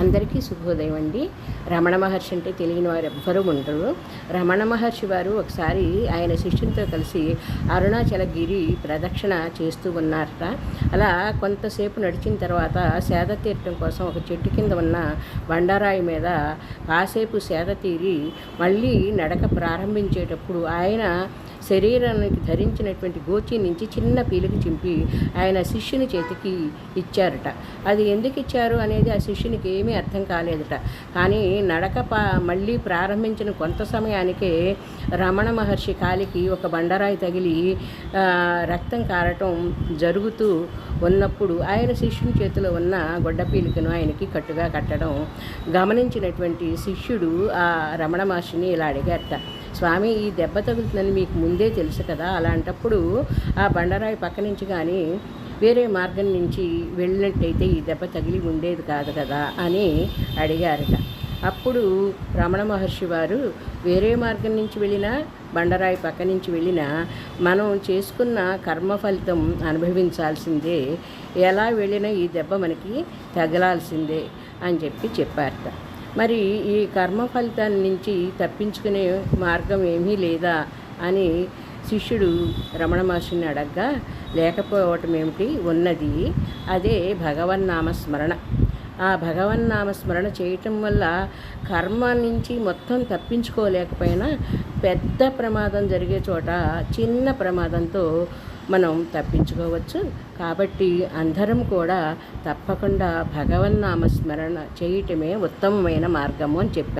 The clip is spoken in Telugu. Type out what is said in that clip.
అందరికీ శుభోదయం అండి. రమణ మహర్షి అంటే తెలియని వారు ఎవ్వరూ ఉండరు. రమణ మహర్షి వారు ఒకసారి ఆయన శిష్యునితో కలిసి అరుణాచల గిరి ప్రదక్షిణ చేస్తూ ఉన్నారట. అలా కొంతసేపు నడిచిన తర్వాత సేద తీరటం కోసం ఒక చెట్టు కింద ఉన్న బండరాయి మీద కాసేపు సేద తీరి మళ్ళీ నడక ప్రారంభించేటప్పుడు ఆయన శరీరానికి ధరించినటువంటి గోచి నుంచి చిన్న పీలిక చింపి ఆయన శిష్యుని చేతికి ఇచ్చారట. అది ఎందుకు ఇచ్చారు అనేది ఆ శిష్యునికి ఏమీ అర్థం కాలేదట. కానీ నడక పా మళ్ళీ ప్రారంభించిన కొంత సమయానికే రమణ మహర్షి కాలికి ఒక బండరాయి తగిలి రక్తం కారటం జరుగుతూ ఉన్నప్పుడు ఆయన శిష్యుని చేతిలో ఉన్న గొడ్డ పీలికను ఆయనకి కట్టుగా కట్టడం గమనించినటువంటి శిష్యుడు ఆ రమణ మహర్షిని ఇలా అడిగారట. స్వామి ఈ దెబ్బ తగులుతుందని మీకు ముందే తెలుసు కదా. అలాంటప్పుడు ఆ బండరాయి పక్క నుంచి కానీ వేరే మార్గం నుంచి వెళ్ళినట్టయితే ఈ దెబ్బ తగిలి ఉండేది కాదు కదా అని అడిగారట. అప్పుడు రమణ మహర్షి వారు వేరే మార్గం నుంచి వెళ్ళినా బండరాయి పక్క నుంచి వెళ్ళినా మనం చేసుకున్న కర్మ ఫలితం అనుభవించాల్సిందే. ఎలా వెళ్ళినా ఈ దెబ్బ మనకి తగలాల్సిందే అని చెప్పి చెప్పారట. మరి ఈ కర్మ ఫలితాన్ని నుంచి తప్పించుకునే మార్గం ఏమీ లేదా అని శిష్యుడు రమణ మహర్షిని అడగ్గా లేకపోవటం ఏమిటి? ఉన్నది. అదే భగవన్నామస్మరణ ఆ భగవన్నామస్మరణ చేయటం వల్ల కర్మ నుంచి మొత్తం తప్పించుకోలేకపోయినా పెద్ద ప్రమాదం జరిగే చోట చిన్న ప్రమాదంతో మనం తప్పించుకోవచ్చు. కాబట్టి అందరం కూడా తప్పకుండా భగవన్నామస్మరణ చేయటమే ఉత్తమమైన మార్గము అని చెప్పారు.